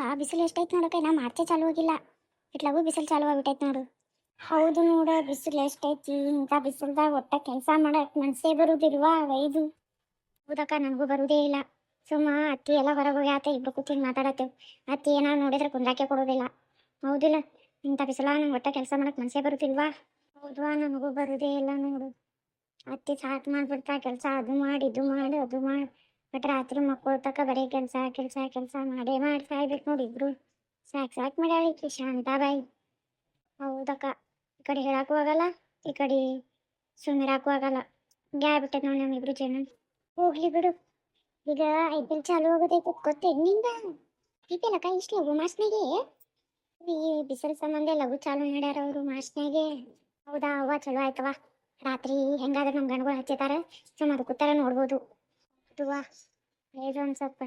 ಅಕ್ಕ ಬಿಸಿಲು ಎಷ್ಟೈತೆ ನೋಡಕ್ಕೆ ನಾ ಮಾರ್ಚೆ ಚಾಲು ಆಗಿಲ್ಲ ಇಟ್ಲಾಗೂ ಬಿಸಿಲು ಚಾಲು ಆಗ್ಬಿಟ್ಟೈತೆ ನೋಡು. ಹೌದು ನೋಡ, ಬಿಸಿಲು ಎಷ್ಟೈತಿ ಇಂಥ ಬಿಸಿಲ್ದಾಗ ಒಟ್ಟ ಕೆಲಸ ಮಾಡಕ್ಕೆ ಮನ್ಸೇ ಬರುದಿಲ್ವಾ ಒಯ್ದು ಹೌದಕ್ಕ, ನನಗೂ ಬರುದೇ ಇಲ್ಲ. ಸುಮ್ಮ ಅತ್ತಿ ಎಲ್ಲ ಹೊರಗೆ ಹೋಗಿ ಆತ ಇಬ್ಬರು ಕೂತಿಂಗ್ ಅತ್ತಿ ಏನಾರು ನೋಡಿದ್ರೆ ಕುಂದಾಕೆ ಕೊಡೋದಿಲ್ಲ. ಹೌದಿಲ್ಲ, ಇಂಥ ಬಿಸಿಲ ನಂಗೆ ಒಟ್ಟ ಕೆಲಸ ಮಾಡಕ್ಕೆ ಮನ್ಸೇ ಬರುತ್ತಿಲ್ವಾ ಹೌದ್ವಾ, ನನಗೂ ಬರುದೇ ಇಲ್ಲ ನೋಡು. ಅತ್ತಿ ಸಾಕು ಮಾಡಿಬಿಡ್ತಾ, ಕೆಲಸ ಅದು ಮಾಡಿ, ಇದು ಮಾಡಿ, ಅದು ಮಾಡಿ. ಬಟ್ ರಾತ್ರಿ ಮಕ್ಕಳು ತಕ ಬರೀ ಕೆಲಸ ಕೆಲಸ ಕೆಲಸ ಮಾಡೇ ಮಾಡಿ ಸಾಯ್ಬೇಕು ನೋಡಿ ಇಬ್ರು. ಸಾಕು ಸಾಕು ಮಾಡ್ಯಾಳಿಕಿ ಶಾಂತಾಬಾಯಿ. ಹೌದಕ್ಕ. ಈ ಕಡೆ ಹೇಳಕ್ಕೂ ಆಗಲ್ಲ, ಈ ಕಡೆ ಸುಮ್ಮಿರಾಕೂ ಆಗಲ್ಲ. ಗ್ಯಾ ಬಿಟ್ಟೈತೆ ನೋಡಿ ನಮ್ಮಿಬ್ರು ಜನ ಹೋಗ್ಲಿ ಬಿಡು. ಈಗ ಐ ಪಿ ಎಲ್ ಚಾಲು ಆಗೋದೈತೆ ಗೊತ್ತೇನು ಐ ಪಿ ಎಲ್ ಅಕ್ಕ, ಇಷ್ಟು ಲಘು ಮಾಸ್ನಾಗೆ ಈ ಬಿಸಿಲು ಸಂಬಂಧ ಲಘು ಚಾಲು ಮಾಡ್ಯಾರ ಅವರು ಮಾಸ್ನಾಗೆ ಹೌದಾ, ಅವ್ವ ಚಲೋ ಆಯ್ತವ ರಾತ್ರಿ ಹೆಂಗಾದ್ರೆ ನಮ್ಮ ಗಂಡುಗಳು ಹಚ್ಚಿತಾರ ಸುಮಾರು ಕೂತಾರ ನೋಡ್ಬೋದು. ಹೌದುವಾ ಇದು ಅನ್ಸಪ್ಪ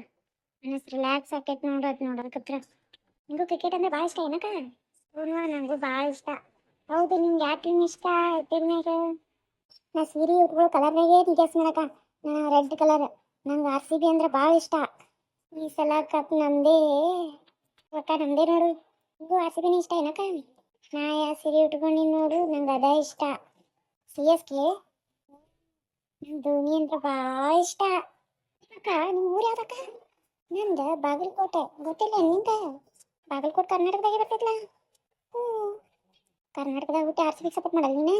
ಮನಸ್ಸು ರಿಲ್ಯಾಕ್ಸ್ ಆಕೈತೆ ನೋಡೋದು ನೋಡೋದಕ್ಕೆ ನಿಂಗೂ ಕ್ರಿಕೆಟ್ ಅಂದ್ರೆ ಭಾಳ ಇಷ್ಟ ಏನಕ್ಕ? ಹ್ಞೂ ನನಗೂ ಭಾಳ ಇಷ್ಟ. ಹೌದು, ನಿಂಗೆ ಯಾವ ಟೀಮ್ ಇಷ್ಟ? ಟೀಮ್ನಾಗ ನಾ ಸೀರೆ ಉಟ್ಕೊಳ್ಳೋ ಕಲರ್ನಾಗೆ ಗೆಸ್ ಮಾಡಕ ನಾ ರೆಡ್ ಕಲರ್ ನಂಗೆ ಆರ್ ಸಿ ಬಿ ಅಂದ್ರೆ ಭಾಳ ಇಷ್ಟ. ಈ ಸಲ ಕಪ್ ನಮ್ದೇ ಒಟ್ಟ ನಮ್ದೇ ನೋಡು. ನಿಂಗೂ ಆರ್ ಸಿ ಬಿನೇ ಇಷ್ಟ ಏನಕ್ಕ? ನಾ ಯಾವ ಸೀರೆ ಉಟ್ಕೊಂಡಿನಿ ನೋಡು, ನಂಗೆ ಅದ ಇಷ್ಟ. ಸಿ ಎಸ್ ಕೆ ಧೋನಿ ಅಂದ್ರೆ ಭಾಳ ಇಷ್ಟ. ಅಕ್ಕ ನಿಮ್ಮ ಊರು ಯಾವ್ದಕ್ಕ ನಂದು ಬಾಗಲಕೋಟೆ. ಗೊತ್ತಿಲ್ಲ ನಿಂದ? ಬಾಗಲಕೋಟೆ ಕರ್ನಾಟಕದಾಗೆ ಬರ್ತೈತ್ಲ ಹ್ಞೂ. ಕರ್ನಾಟಕದಾಗ ಹುಟ್ಟಿ ಆರ್ ಸಿ ಸಪೋರ್ಟ್ ಮಾಡಲ್ಲ ನೀನು?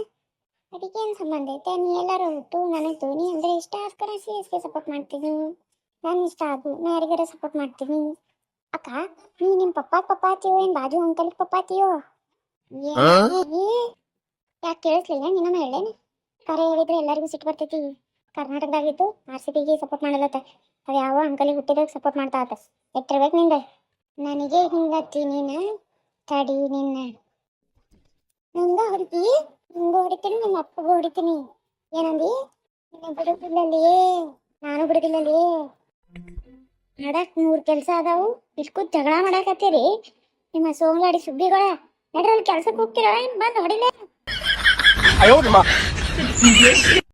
ಅದಕ್ಕೆ ಏನು ಸಂಬಂಧ ಐತೆ? ನೀ ಎಲ್ಲರೂ ಹುಟ್ಟು ನನಗೆ ಧೋನಿ ಅಂದರೆ ಇಷ್ಟ ಆಸ್ಕರ ಸಿ ಎಸ್ ಕೆ ಸಪೋರ್ಟ್ ಮಾಡ್ತೀನಿ. ನಾನು ಇಷ್ಟ ಆಗು ನಾ ಯಾರಿಗಾರ ಸಪೋರ್ಟ್ ಮಾಡ್ತೀನಿ. ಅಕ್ಕ ನೀ ನಿಮ್ಮ ಪಪ್ಪ ಪಪ್ಪ ಆತೀಯೋ ಏನು ಬಾಜು ಅಂಕಲ್ ಪಪ್ಪ ಆತೀಯೋ ಯಾಕೆ ಕೇಳಿಸ್ಲಿಲ್ಲ? ನಿನ್ನ ಹೇಳೇನೆ. ಕರೆ ಹೇಳಿದ್ರೆ ಎಲ್ಲರಿಗೂ ಸಿಟ್ಟು ಬರ್ತೈತಿ. ಕರ್ನಾಟಕದಾಗ ಇತ್ತು ಆರ್ ಸಿ ಬಿಗೆ ಸಪೋರ್ಟ್ ಮಾಡಲತ್ತ ಅವು ಯಾವ ಅಂಕಲಿಗೆ ಹುಟ್ಟಿದಾಗ ಸಪೋರ್ಟ್ ಮಾಡ್ತಾ ಆತ. ಎಟ್ಟಿರ್ಬೇಕು ನಿಂದ? ನನಗೆ ಹಿಂಗತ್ತಿ ನೀನು? ತಡಿ ನಿನ್ನ. ನಂಗ ಹುಡುಕಿ ನಿಂಗೂ ಹೊಡಿತೀನಿ, ನಮ್ಮ ಅಪ್ಪಗೂ ಹೊಡಿತೀನಿ. ಏನಂದಿ? ನಿನ್ನ ಬಿಡುಗಿಲ್ಲಲ್ಲಿ ನಾನು ಬಿಡುಗಿಲ್ಲಲ್ಲಿ ನಡಕ್ ಮೂರ್ ಕೆಲಸ ಅದಾವು. ಇಷ್ಟು ಜಗಳ ಮಾಡಾಕತ್ತೀರಿ. ನಿಮ್ಮ ಸೋಮಲಾಡಿ ಸುಬ್ಬಿಗಳ. ನಡ್ರಲ್ಲಿ ಕೆಲ್ಸಕ್ಕೆ ಹೋಗ್ತೀರ? ಏನ್ ಬಂದ್ ಹೊಡಿಲೇ?